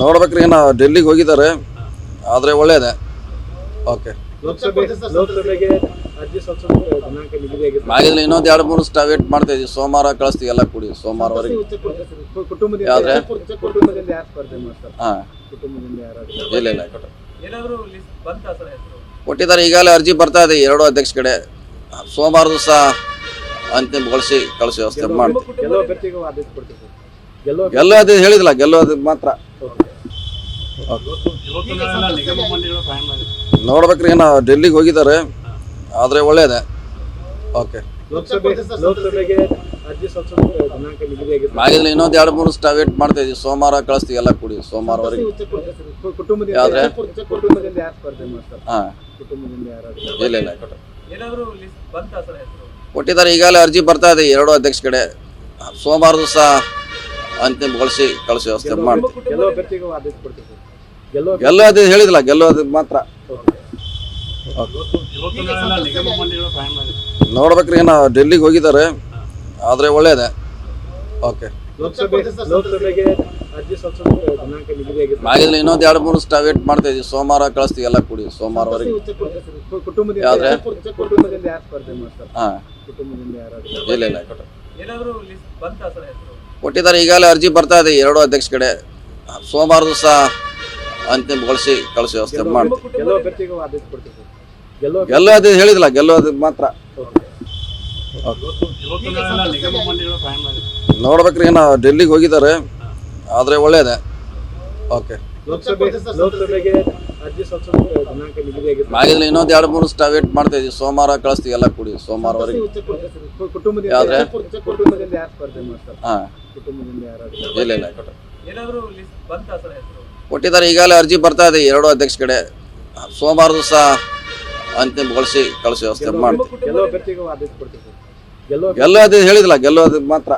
ನೋಡ್ಬೇಕ್ರಿ ಏನೋ ಡೆಲ್ಲಿಗೆ ಹೋಗಿದ್ದಾರೆ. ಆದರೆ ಒಳ್ಳೇದೇ. ಓಕೆ ಆಗಿಲ್ಲ ಇನ್ನೊಂದು ಎರಡು ಮೂರು ಸ್ಟಾ ವೇಟ್ ಮಾಡ್ತಾ ಇದೀವಿ. ಸೋಮವಾರ ಕಳಿಸ್ತೀವಿ ಎಲ್ಲ ಕೂಡಿ ಸೋಮವಾರವರೆಗೆ. ಯಾವ್ದ್ರೆ? ಹಾಂ. ಇಲ್ಲ ಇಲ್ಲ ಏನಾದರೂ ಲಿಸ್ಟ್ ಸರ್ ಹೆಸರು? ಕೊಟ್ಟಿದ್ದಾರೆ ಈಗಾಗಲೇ ಅರ್ಜಿ ಬರ್ತಾ ಇದೆ. ಎರಡು ಅಧ್ಯಕ್ಷ ಕಡೆ. ಸೋಮವಾರ ದಿವಸ ಅಂತಿಮಗೊಳಿಸಿ ಕಳಿಸಿ ವ್ಯವಸ್ಥೆ ಮಾಡ್ತೀವಿ. ಅಭ್ಯರ್ಥಿಗೂ ಹೇಳಿದ್ಲಾ ಗೆಲ್ಲೋದು ಹೇಳಿದಿಲ್ಲ ಗೆಲ್ಲೋದು ಮಾತ್ರ. ನೋಡ್ಬೇಕ್ರಿ ನಾವು ಡೆಲ್ಲಿಗೆ ಹೋಗಿದ್ದಾರೆ. ಆದರೆ ಒಳ್ಳೇದೇ. ಓಕೆ. ಆಗಿದ್ರೆ ಇನ್ನೊಂದು ಎರಡು ಮೂರು ಸ್ಟಾ ವೇಟ್ ಮಾಡ್ತಾ ಇದೀವಿ ಸೋಮವಾರ ಕಳಿಸ್ತೀವಿ ಎಲ್ಲ ಕೂಡಿ. ಸೋಮವಾರವರೆಗೆ. ಕುಟುಂಬದಿಂದ ಯಾವ್ದ್ರೆ? ಹಾಂ. ಕುಟುಂಬದಿಂದ ಇಲ್ಲ ಇಲ್ಲ ಏನಾದರೂ ಲಿಸ್ಟ್ ಸರ್ ಹೆಸರು? ಕೊಟ್ಟಿದ್ದಾರೆ ಈಗಾಗಲೇ ಅರ್ಜಿ ಬರ್ತಾ ಇದೆ ಎರಡು ಅಧ್ಯಕ್ಷ ಕಡೆ. ಸೋಮವಾರದ ದಿವಸ ಅಂತಿಮಗೊಳಿಸಿ ಕಳಿಸಿ ವ್ಯವಸ್ಥೆ ಮಾಡ್ತೀವಿ. ಗೆಲ್ಲೋದು ಹೇಳಿದಿಲ್ಲ ಗೆಲ್ಲೋದು ಮಾತ್ರ. ನೋಡ್ಬೇಕ್ರಿ ಏನೋ ಡೆಲ್ಲಿಗೆ ಹೋಗಿದ್ದಾರೆ. ಆದರೆ ಒಳ್ಳೇದೇ. ಓಕೆ. ಆಗಿದ್ರೆ ಇನ್ನೊಂದು ಎರಡು ಮೂರು ಸ್ಟಾ ವೇಟ್ ಮಾಡ್ತಾ ಇದೀವಿ ಸೋಮವಾರ ಕಳಿಸ್ತೀವಿ ಎಲ್ಲ ಕೂಡಿ ಸೋಮವಾರವರೆಗೆ. ಯಾವ್ದ್ರೆ? ಹಾಂ. ಇಲ್ಲ ಇಲ್ಲ ಕೊಟ್ಟಿದ್ದಾರೆ. ಈಗಾಗಲೇ ಅರ್ಜಿ ಬರ್ತಾ ಇದೆ. ಎರಡು ಅಧ್ಯಕ್ಷ ಕಡೆ ಸೋಮವಾರ ದಿವಸ ಅಂತಿಮಗೊಳಿಸಿ ಕಳಿಸಿ ವ್ಯವಸ್ಥೆ ಮಾಡ್ತೀವಿ ಗೆಲ್ಲೋದು ಹೇಳಿದಿಲ್ಲ ಗೆಲ್ಲೋದು ಮಾತ್ರ. ನೋಡ್ಬೇಕ್ರಿ ಏನೋ ಡೆಲ್ಲಿಗೆ ಹೋಗಿದ್ದಾರೆ. ಆದರೆ ಒಳ್ಳೇದೇ. ಓಕೆ. ಆಗಿದ್ರೆ ಇನ್ನೊಂದು ಎರಡು ಮೂರು ಸ್ಟಾ ವೇಟ್ ಮಾಡ್ತಾ ಇದೀವಿ. ಸೋಮವಾರ ಕಳಿಸ್ತೀವಿ ಎಲ್ಲ ಕೂಡಿ ಸೋಮವಾರವರೆಗೆ ಕುಟುಂಬದಿಂದ ಯಾವ್ದ್ರೆ? ಕುಟುಂಬದಿಂದ ಯಾರು ಸ್ಪರ್ಧೆ ಮಾಡ್ತಾರೆ? ಹಾಂ. ಕುಟುಂಬದಿಂದ ಇಲ್ಲ ಇಲ್ಲ. ಏನಾದರೂ ಲಿಸ್ಟ್ ಸರ್ ಹೆಸರು? ಕೊಟ್ಟಿದ್ದಾರೆ ಈಗಾಗಲೇ ಅರ್ಜಿ ಬರ್ತಾ ಇದೆ. ಎರಡು ಅಧ್ಯಕ್ಷ ಕಡೆ ಸೋಮವಾರ ದಿವಸ ಅಂತಿಮಗೊಳಿಸಿ ಕಳಿಸಿ ವ್ಯವಸ್ಥೆ ಮಾಡ್ತೀವಿ. ಗೆಲ್ಲೋದು ಹೇಳಿದಿಲ್ಲ ಗೆಲ್ಲೋದು ಮಾತ್ರ.